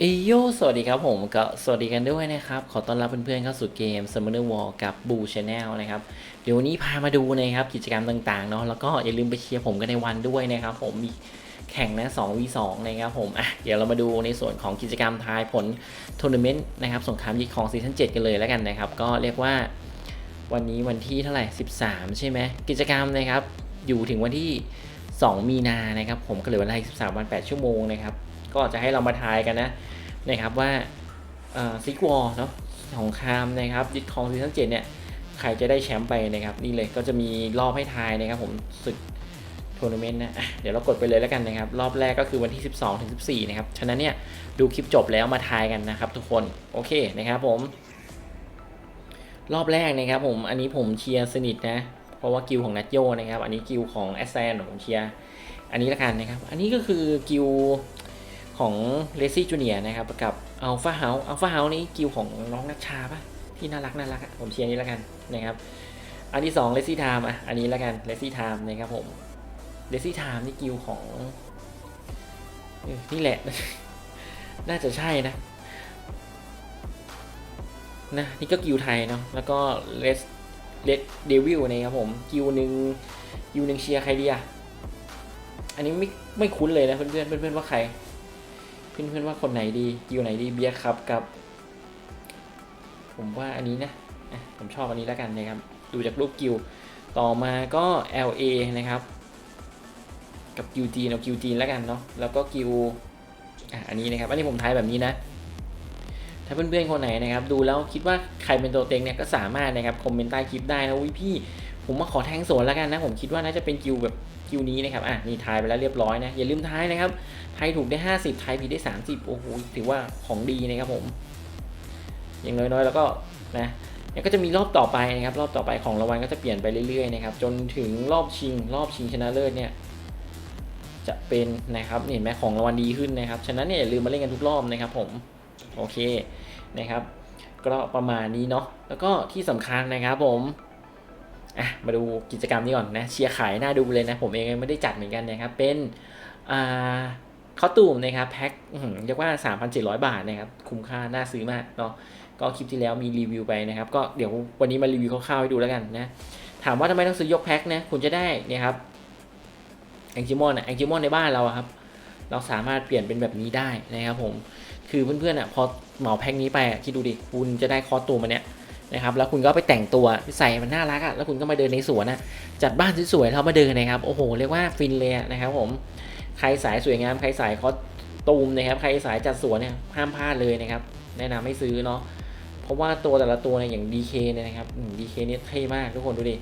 เอโยสวัสดีครับผมก็สวัสดีกันด้วยนะครับ ขอต้อนรับเพื่อนๆเข้าสู่เกม Summoner War กับ Boo Channel นะครับ เดี๋ยววันนี้พามาดูนะครับกิจกรรมต่างๆเนาะแล้วก็อย่าลืมไปเชียร์ผมกันในวันด้วยนะครับ ผมมีแข่งนะ 2v2 นะครับผมอะเดี๋ยวเรามาดูในส่วนของกิจกรรมทายผลทัวร์นาเมนต์นะครับสงครามยิงของซีซั่น7กันเลยแล้วกันนะครับ ก็เรียกว่าวันนี้วันที่เท่าไหร่ 13 ใช่ไหมกิจกรรมนะครับ อยู่ถึงวันที่ 2 มีนานะครับ ผมก็เหลือเวลาอีก13 วัน 8 ชั่วโมงนะครับ ก็จะให้เรามาทายกันนะนะครับว่าซิกวอเนาะของคามนะครับยึดครองซีซั่นเจ็ดเนี่ยใครจะได้แชมป์ไปนะครับนี่เลยก็จะมีรอบให้ทายนะครับผมศึกทัวร์นาเมนต์นะอะเดี๋ยวเรากดไปเลยแล้วกันนะครับ รอบแรกก็คือวันที่ 12ถึง14 นะครับ ฉะนั้นเนี่ย ดูคลิปจบแล้วมาทายกันนะครับทุกคนโอเคนะครับผม รอบแรกนะครับผมอันนี้ผมเชียร์สนิทนะ เพราะว่ากิลของนัทโยนะครับ อันนี้กิลของแอสแซนผมเชียร์อันนี้ละกันนะครับ อันนี้ก็คือกิล ของเลซี่จูเนียนะครับกับอัลฟาเฮาอัลฟาเฮานี่กิลของน้องนัชชาปะที่น่ารักน่ารักผมเชียร์นี้ละกันนะครับ อันที่สองเลซี่ไทม์อะอันนี้ละกันเลซี่ไทม์นะครับผมเลซี่ไทม์นี่กิลของนี่แหละ น่าจะใช่นะนะนี่ก็กิวไทยเนาะแล้วก็เลสเลสเดวิลนะครับผมกิวหนึ่งกิวหนึ่งเชียร์ใครดีอะอันนี้ไม่ไม่คุ้นเลยนะเพื่อนเพื่อนเพื่อนว่าใคร เพื่อนๆว่าคนไหนดีกิวไหนดีเบียร์ครับกับ ผมว่าอันนี้นะผมชอบอันนี้แล้วกันนะครับ ดูจากรูปกิว ต่อมาก็ LA นะครับ กับกิวจีนเอากิวจีนแล้วกันเนาะแล้วก็กิวอะอันนี้นะครับ อันนี้ผมทายแบบนี้นะ ถ้าเพื่อนๆคนไหนนะครับ ดูแล้วคิดว่าใครเป็นตัวเต็งเนี่ยก็สามารถนะครับคอมเมนต์ใต้คลิปได้นะวิพี่ ผมมาขอแทงสวนแล้วกันนะ ผมคิดว่าน่าจะเป็นกิวแบบกิวนี้นะครับ อะนี่ทายไปแล้วเรียบร้อยนะ อย่าลืมทายนะครับทายถูกได้ 50ทายผิดได้ 30 โอ้โห ถือว่าของดีนะครับผม อย่างน้อยๆ แล้วก็นะเนี่ยก็จะมีรอบต่อไปนะครับ รอบต่อไปของรางวัลก็จะเปลี่ยนไปเรื่อยๆนะครับ จนถึงรอบชิง รอบชิงชนะเลิศเนี่ย จะเป็นนะครับ เห็นไหมของรางวัลดีขึ้นนะครับ ฉะนั้นเนี่ยอย่าลืมมาเล่นกันทุกรอบนะครับ ผม โอเคนะครับ ก็ประมาณนี้เนาะ แล้วก็ที่สำคัญนะครับผม อะมาดูกิจกรรมนี้ก่อนนะเชียร์ขายน่าดูเลยนะ ผมเองไม่ได้จัดเหมือนกันนะครับ เป็นอ่าข้าตูมนะครับแพ็คเรียกว่า 3,700 บาทนะครับ คุ้มค่าน่าซื้อมากเนาะก็คลิปที่แล้วมีรีวิวไปนะครับ ก็เดี๋ยววันนี้มารีวิวคร่าวๆให้ดูแล้วกันนะ ถามว่าทำไมต้องซื้อยกแพ็คนะคุณจะได้เนี่ยครับแองจิมอนแองจิมอนในบ้านเราครับ เราสามารถเปลี่ยนเป็นแบบนี้ได้นะครับผมคือเพื่อนๆอะพอเหมาแพ็คนี้ไปคิดดูดิคุณจะได้คอสตูมมันเนี้ย นะครับแล้วคุณก็ไปแต่งตัวใส่มันน่ารักอะแล้วคุณก็มาเดินในสวนอะจัดบ้านสวยๆแล้วมาเดินนะครับโอ้โหเรียกว่าฟินเลยนะครับผมใครสายสวยงามใครสายคอสตูมนะครับใครสายจัดสวนเนี่ยห้ามพลาดเลยนะครับแนะนำให้ซื้อเนาะเพราะว่าตัวแต่ละตัวเนี่ยอย่าง DK เนี่ยนะครับ DK เนี่ยเท่มากทุกคนดูดิ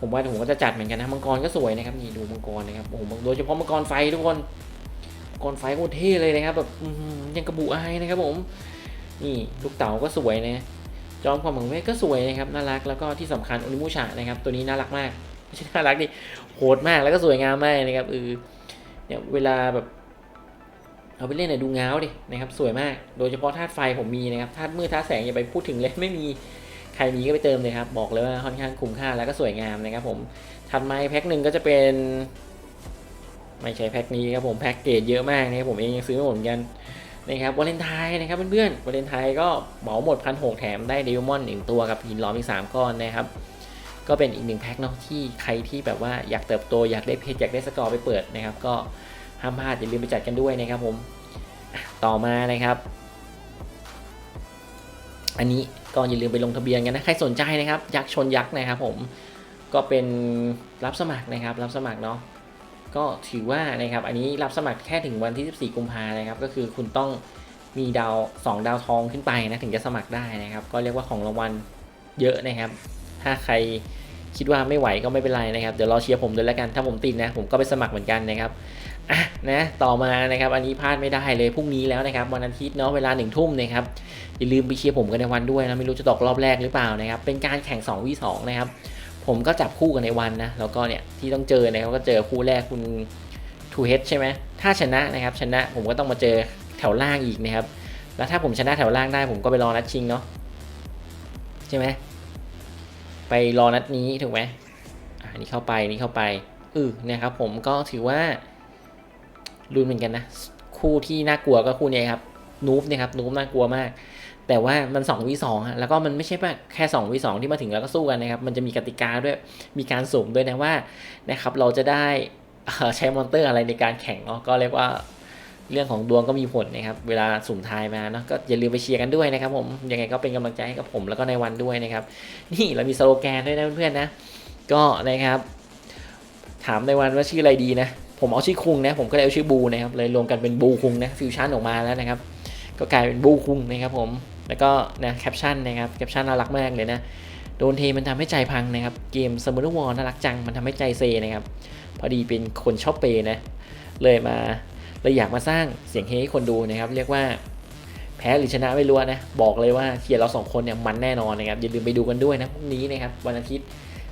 ผมว่าผมก็จะจัดเหมือนกันนะมังกรก็สวยนะครับนี่ดูมังกรนะครับโอ้โหโดยเฉพาะมังกรไฟทุกคนมังกรไฟโคตรเท่เลยนะครับแบบยังกระบุอายนะครับผมนี่ลูกเต๋าก็สวยนะ จอมความหวังเวทก็สวยนะครับน่ารักแล้วก็ที่สำคัญโอนิมูชะนะครับตัวนี้น่ารักมากไม่ใช่น่ารักดิโหดมากแล้วก็สวยงามมากนะครับเออเนี่ยเวลาแบบเอาไปเล่นเนี่ยดูเงาดินะครับสวยมาก โดยเฉพาะธาตุไฟผมมีนะครับธาตุมืดธาตุแสงอย่าไปพูดถึงเลยไม่มีใครมีก็ไปเติมเลยครับ บอกเลยว่าค่อนข้างคุ้มค่าแล้วก็สวยงามนะครับผมถัดมาแพ็คหนึ่งก็จะเป็น ไม่ใช่แพ็คนี้ครับผมแพ็คเกจเยอะมากนะครับผมเองยังซื้อไม่หมดเหมือนกัน นะครับวาเลนไทน์นะครับเพื่อนๆวาเลนไทน์ก็เหมาหมดพันหกแถมได้เดลมอนหนึ่งตัวกับหินล้อมอีกสามก้อนนะครับ ก็เป็นอีกหนึ่งแพ็คเนาะที่ใครที่แบบว่าอยากเติบโตอยากได้เพจอยากได้สกอร์ไปเปิดนะครับ ก็ห้ามพลาดอย่าลืมไปจัดกันด้วยนะครับผมต่อมานะครับ อันนี้ก็อย่าลืมไปลงทะเบียนกันนะใครสนใจนะครับ ยักษ์ชนยักษ์นะครับ ผมก็เป็นรับสมัครนะครับ รับสมัครเนาะ ก็ถือว่านะครับอันนี้รับสมัครแค่ถึงวันที่ 14 กุมภานะครับ ก็คือคุณต้องมีดาว2ดาวทองขึ้นไปนะถึงจะสมัครได้นะครับ ก็เรียกว่าของรางวัลเยอะนะครับ ถ้าใครคิดว่าไม่ไหวก็ไม่เป็นไรนะครับ เดี๋ยวรอเชียร์ผมด้วยแล้วกัน ถ้าผมติดนะ ผมก็ไปสมัครเหมือนกันนะครับ อะนะ ต่อมานะครับ อันนี้พลาดไม่ได้เลยพรุ่งนี้แล้วนะครับ วันอาทิตย์เนาะ เวลาหนึ่งทุ่มนะครับ อย่าลืมไปเชียร์ผมกันในวันด้วยนะ ไม่รู้จะตกรอบแรกหรือเปล่านะครับ เป็นการแข่ง2 v 2นะครับ ผมก็จับคู่กันในวันนะ แล้วก็เนี่ยที่ต้องเจอนะครับก็เจอคู่แรกคุณทูเฮดใช่ไหมถ้าชนะนะครับชนะผมก็ต้องมาเจอแถวล่างอีกนะครับ แล้วถ้าผมชนะแถวล่างได้ผมก็ไปรอนัดชิงเนาะใช่ไหมไปรอนัดนี้ถูกไหมอ่านี่เข้าไปนี่เข้าไปเออนี่ยครับผมก็ถือว่ารุนเหมือนกันนะ คู่ที่น่ากลัวก็คู่นี้ครับนูบนะครับนูบน่ากลัวมาก แต่ว่ามัน2 v 2ฮะแล้วก็มันไม่ใช่แค่2 v 2ที่มาถึงแล้วก็สู้กันนะครับ มันจะมีกติกาด้วย มีการสุ่มด้วยนะว่านะครับเราจะได้ใช้มอนเตอร์อะไรในการแข่งเนาะก็เรียกว่าเรื่องของดวงก็มีผลนะครับ เวลาสุ่มทายมาเนาะก็อย่าลืมไปเชียร์กันด้วยนะครับ ผมยังไงก็เป็นกำลังใจให้กับผมแล้วก็ในวันด้วยนะครับ นี่เรามีสโลแกนด้วยนะเพื่อนๆนะ ก็นะครับ ถามในวันว่าชื่ออะไรดีนะ ผมเอาชื่อคุงนะ ผมก็เลยเอาชื่อบูนะครับเลยรวมกันเป็นบูคุงนะฟิวชั่นออกมาแล้วนะครับ ก็กลายเป็นบูคุงนะครับผม แล้วก็นะแคปชั่นนะครับแคปชั่นน่ารักมากเลยนะโดนเทมันทำให้ใจพังนะครับ เกมสมุทรวอลน่ารักจังมันทำให้ใจเซนะครับพอดีเป็นคนชอบเปย์นะเลยมาเลยอยากมาสร้างเสียงเฮให้คนดูนะครับ เรียกว่าแพ้หรือชนะไม่รู้นะบอกเลยว่าเทียร์เราสองคนเนี่ยมันแน่นอนนะครับอย่าลืมไปดูกันด้วยนะพรุ่งนี้นะครับวันอาทิตย์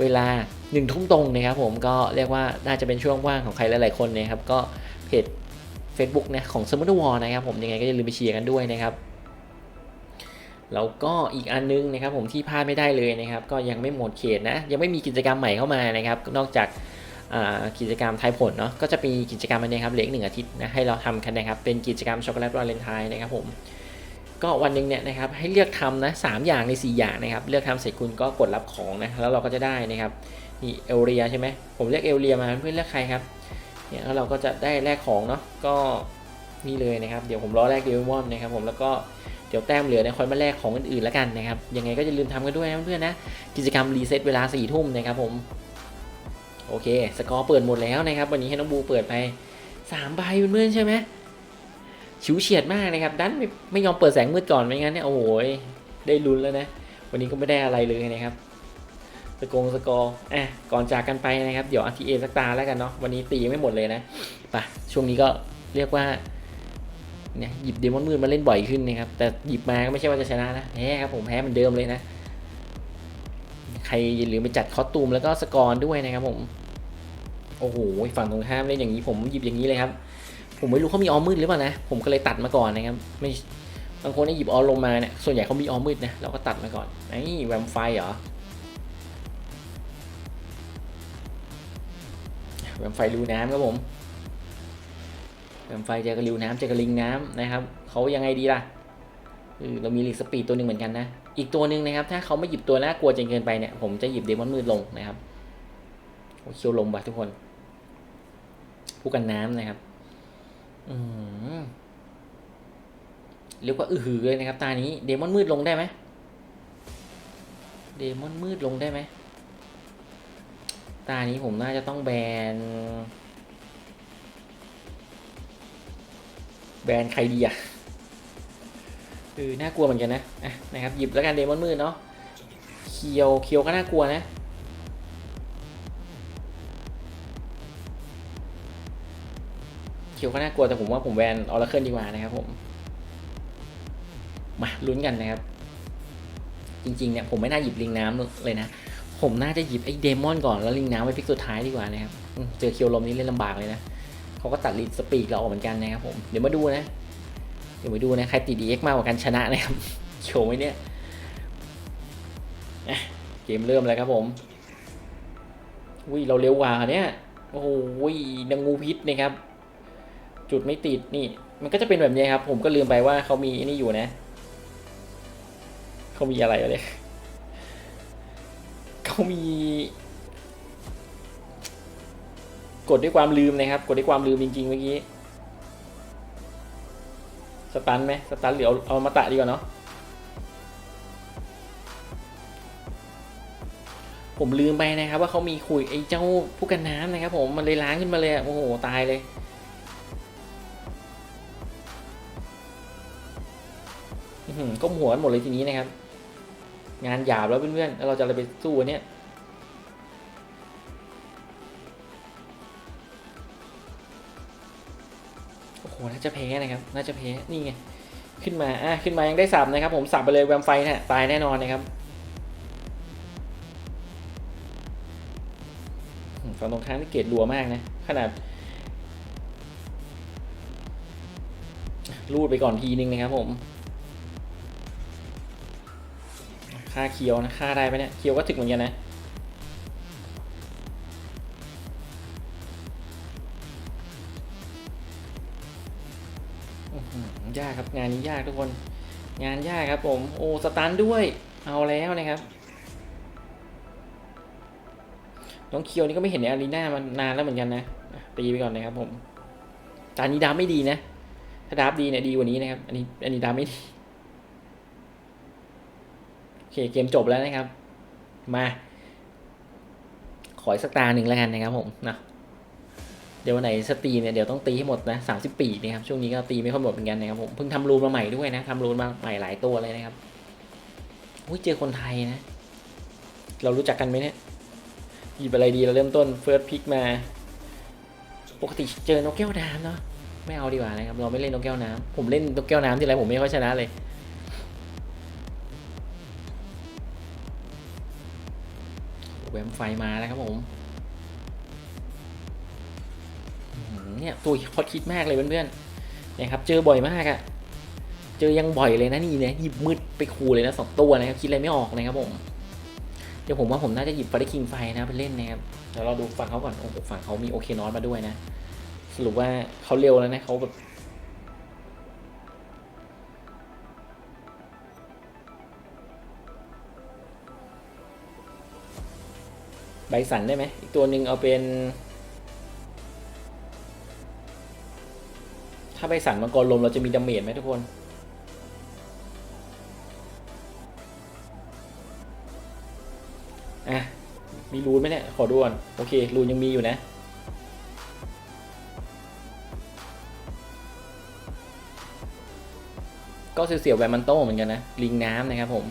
เวลาหนึ่งทุ่มตรงนะครับผมก็เรียกว่าน่าจะเป็นช่วงว่างของใครหลายๆคนนะครับก็เพจ Facebook นะของสมุทรวอนะครับผมยังไงก็อย่าลืมไปเชียร์กันด้วยนะครับ แล้วก็อีกอันนึงนะครับผมที่พลาดไม่ได้เลยนะครับ ก็ยังไม่หมดเขตนะ ยังไม่มีกิจกรรมใหม่เข้ามานะครับ นอกจากกิจกรรมทายผลเนาะก็จะมีกิจกรรมอันนี้ครับเหลืออีกหนึ่งอาทิตย์นะให้เราทำกันนะครับเป็นกิจกรรมช็อกโกแลตวาเลนไทน์นะครับผมก็วันหนึ่งเนี่ยนะครับให้เลือกทำนะสามอย่างใน 4 อย่างนะครับเลือกทำเสร็จคุณก็กดรับของนะแล้วเราก็จะได้นะครับนี่เอลเรียใช่ไหมผมเลือกเอลเรียมาเพื่อนเลือกใครครับเนี่ยแล้วเราก็จะได้แลกของเนาะก็นี่เลยนะครับ เดี๋ยวผมรอแลกเดมอนนะครับผมแล้วก็ เดี๋ยวแต้มเหลือเนี่ยคอยมาแลกของอื่นๆแล้วกันนะครับ ยังไงก็อย่าลืมทำกันด้วยนะเพื่อนๆนะ กิจกรรมรีเซ็ตเวลา4ี่ทุ่มนะครับผม โอเค สกอร์เปิดหมดแล้วนะครับ วันนี้ให้น้องบูเปิดไป3ใบเพื่อนๆใช่ไหมฉิวเฉียดมากนะครับ ดันไม่ไม่ยอมเปิดแสงมืดก่อนไม่งั้นเนี่ยโอ้โหได้ลุ้นแล้วนะ วันนี้ก็ไม่ได้อะไรเลยนะครับสกงสกอร์อะก่อนจากกันไปนะครับ เดี๋ยว RTA สักตาแล้วกันเนาะ วันนี้ตีไม่หมดเลยนะ ไป ช่วงนี้ก็เรียกว่า เนี่ยหยิบเดมอนมืดมาเล่นบ่อยขึ้นนะครับ แต่หยิบมาก็ไม่ใช่ว่าจะชนะนะแพ้ครับผมแพ้เหมือนเดิมเลยนะ ใครอย่าลืมไปจัดคอสตูมแล้วก็สกอร์ด้วยนะครับผมโอ้โหฝั่งตรงข้ามเล่นอย่างนี้ผมหยิบอย่างนี้เลยครับ ผมไม่รู้เขามีออมมืดหรือเปล่านะผมก็เลยตัดมาก่อนนะครับไม่บางคนได้หยิบออมลงมาเนี่ยส่วนใหญ่เขามีออมมืดนะเราก็ตัดมาก่อนไอ้แวมไฟเหรอแวมไฟรูน้ำครับผม แวมไฟเจอกับริวน้ำเจอกับลิงน้ำนะครับเขายังไงดีล่ะเออเรามีลิกสปีดตัวหนึ่งเหมือนกันนะ อีกตัวหนึ่งนะครับ ถ้าเขาไม่หยิบตัวน่ากลัวจนเกินไปเนี่ย ผมจะหยิบเดมอนมืดลงนะครับโอ้เคียวลมว่ะทุกคน ผู้กันน้ำนะครับ อืมเรียกว่าอือหือเลยนะครับ ตานี้เดมอนมืดลงได้ไหมเดมอนมืดลงได้ไหมตานี้ผมน่าจะต้องแบน แบรนด์ใครดีอะเออน่ากลัวเหมือนกันนะอะนะครับหยิบแล้วกันเดมอนมืดเนาะเคียวเคียวก็น่ากลัวนะเคียวก็น่ากลัวแต่ผมว่าผมแวนออร์เคิลดีกว่านะครับผมมาลุ้นกันนะครับ จริงๆเนี่ยผมไม่น่าหยิบลิงน้ำเลยนะผมน่าจะหยิบไอ้เดมอนก่อนแล้วลิงน้ำไว้พิกสุดท้ายดีกว่านะครับเจอเคียวลมนี่เล่นลำบากเลยนะ เขาก็ตัดลีดสปีดเราออกเหมือนกันนะครับผมเดี๋ยวมาดูนะ เดี๋ยวมาดูนะใครติดดีเอ็กมากกว่ากันชนะนะครับโชว์ไหมเนี่ยเกมเริ่มแล้วครับผมวิเราเร็วกว่าเนี่ยโอ้โหนางงูพิษนะครับ จุดไม่ติดนี่ มันก็จะเป็นแบบนี้ครับ ผมก็ลืมไปว่าเขามีนี่อยู่นะเขามีอะไรเลยเขามี กดด้วยความลืมนะครับ กดด้วยความลืมจริงๆเมื่อกี้ สตันไหมสตันหรือเอาเอามาตะดีกว่าเนาะ ผมลืมไปนะครับ ว่าเขามีคุยไอ้เจ้าผู้กันน้ำนะครับผมมันเลยล้างขึ้นมาเลยโอ้โหตายเลยหือก้มหัวหมดเลยทีนี้นะครับ งานหยาบแล้วเพื่อนๆแล้วเราจะอะไรไปสู้เนี่ย อ้โหน่าจะแพ้นะครับน่าจะแพ้นี่ไงขึ้นมาอะขึ้นมายังได้สับนะครับ ผมสับไปเลยแวมไฟนะฮะตายแน่นอนนะครับฝั่งตรงข้ามนี่เกรดรัวมากนะ ขนาดรูดไปก่อนทีนึงนะครับผมค่าเคียวนะค่าได้ไหมเนี่ยเคียวก็ถึกเหมือนกันนะ ยากครับงานนี้ยากทุกคน งานยากครับผมโอ้สตันด้วยเอาแล้วนะครับน้องเคียวนี่ก็ไม่เห็นในอารีนามานานแล้วเหมือนกันนะตีไปก่อนนะครับผมตอนนี้ดาบไม่ดีนะ ถ้าดาบดีเนี่ยดีกว่านี้นะครับ อันนี้อันนี้ดาบไม่ดีโอเคเกมจบแล้วนะครับ มา ขออีกสักตาหนึ่งแล้วกันนะครับผมนะ เดี๋ยววันไหนสตรีมเนี่ยเดี๋ยวต้องตีให้หมดนะสามสิบปีนะครับช่วงนี้ก็ตีไม่ค่อยหมดเหมือนกันนะครับผมเพิ่งทำรูนมาใหม่ด้วยนะทำรูนมาใหม่หลายตัวเลยนะครับอุ้ยเจอคนไทยนะ เรารู้จักกันไหมเนี่ยหยิบอะไรดีเราเริ่มต้นเฟิร์สพิกมา ปกติเจอนกแก้วน้ำเนาะไม่เอาดีกว่านะครับเราไม่เล่นนกแก้วน้ำผมเล่นนกแก้วน้ำที่ไรผมไม่ค่อยชนะเลยแวมไฟมาแล้วครับผม เนี่ยตัวฮอตคิดมากเลยเพื่อนๆนะครับเจอบ่อยมากอะเจอยังบ่อยเลยนะนี่เนี่ยหยิบมืดไปคูเลยนะสองตัวนะครับคิดอะไรไม่ออกนะครับผมเดี๋ยวผมว่าผมน่าจะหยิบฟาร์คิงไฟนะไปเล่นนะครับเดี๋ยวเราดูฝั่งเขาก่อนโอ้โหฝั่งเขามีโอเคนอสมาด้วยนะ สรุปว่าเขาเร็วแล้วนะเขาแบบใบสันได้ไหมอีกตัวหนึ่งเอาเป็น ถ้าใบสันมังกรลมเราจะมีดาเมจไหมทุกคน อะ มีรูนไหมเนี่ย ขอดูก่อน โอเค รูนยังมีอยู่นะ ก็เสียวๆแบบมันโต้เหมือนกันนะ ลิงน้ำนะครับผม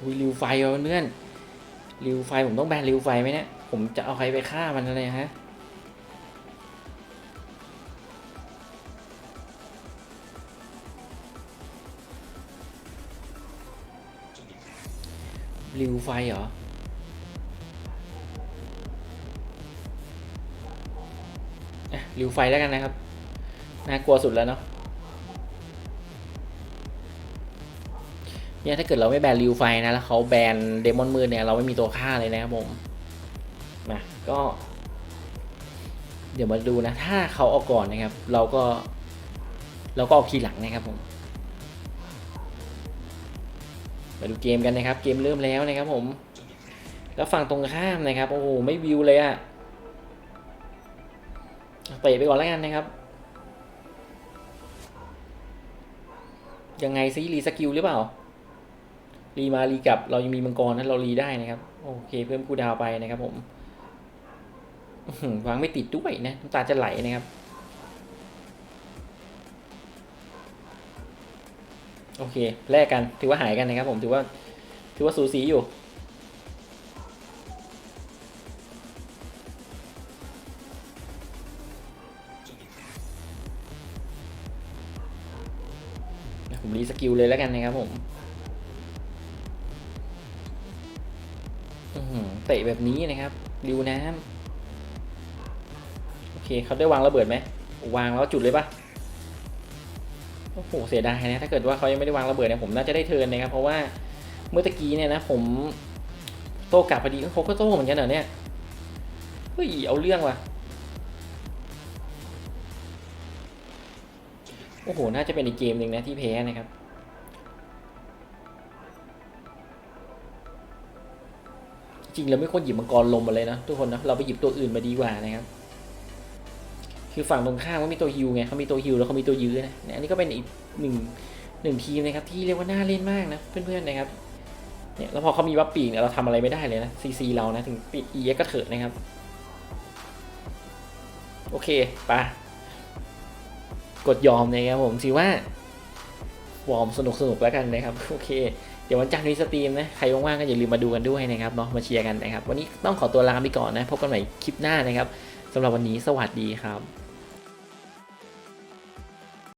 อุ้ยริวไฟวะเพื่อนริวไฟผมต้องแบนริวไฟไหมเนี่ย ผมจะเอาใครไปฆ่ามันอะไรฮะริวไฟเหรอ ริวไฟแล้วกันนะครับ น่ากลัวสุดแล้วเนาะ เนี่ยถ้าเกิดเราไม่แบนริวไฟนะ แล้วเขาแบนเดมอนมืดเนี่ย เราไม่มีตัวฆ่าเลยนะครับผม ก็ เดี๋ยวมาดูนะ ถ้าเขาเอาก่อนนะครับ เราก็ เราก็เอาทีหลังนะครับผม มาดูเกมกันนะครับ เกมเริ่มแล้วนะครับผม แล้วฝั่งตรงข้ามนะครับ โอ้โห ไม่วิวเลยอะเตะไปก่อนแล้วกันนะครับ ยังไงซิรีสกิลหรือเปล่ารีมารีกลับเรายังมีมังกรนั้นเรารีได้นะครับ โอเคเพิ่มคูดาวไปนะครับผม วางไม่ติดด้วยนะน้ำตาจะไหลนะครับ โอเคแลกกันถือว่าหายกันนะครับ ผมถือว่าถือว่าสูสีอยู่ผมรีสกิลเลยแล้วกันนะครับผมอือหือเตะแบบนี้นะครับริวน้ำ เคเขาได้วางระเบิดไหมวางแล้วจุดเลยปะโอ้โหเสียดายนะถ้าเกิดว่าเขายังไม่ได้วางระเบิดเนี่ยผมน่าจะได้เทิร์นนะครับเพราะว่าเมื่อตะกี้เนี่ยนะผมโต้กลับพอดีเขาก็โต้เหมือนกันเหรอเนี่ยเฮ้ยเอาเรื่องว่ะโอ้โหน่าจะเป็นอีกเกมหนึ่งนะที่แพ้นะครับจริงเราไม่ควรหยิบมังกรลมมาเลยนะทุกคนนะเราไปหยิบตัวอื่นมาดีกว่านะครับ คือฝั่งตรงข้ามก็มีตัวฮิวไงเขามีตัวฮิวแล้วเขามีตัวยื้อนะเนี่ยอันนี้ก็เป็นอีกหนึ่งหนึ่งทีมนะครับที่เรียกว่าน่าเล่นมากนะเพื่อนๆนะครับเนี่ยแล้วพอเขามีวับปีกเนี่ยเราทำอะไรไม่ได้เลยนะซีซีเรานะถึงปิดเอ็กก็เถิดนะครับ โอเคปะกดยอมนะครับผมถือว่าวอร์มสนุกสนุกแล้วกันนะครับโอเคเดี๋ยววันจันทร์มีสตรีมนะใครว่างๆก็อย่าลืมมาดูกันด้วยนะครับเนาะมาเชียร์กันนะครับ วันนี้ต้องขอตัวลาไปก่อนนะพบกันใหม่คลิปหน้านะครับสำหรับวันนี้สวัสดีครับ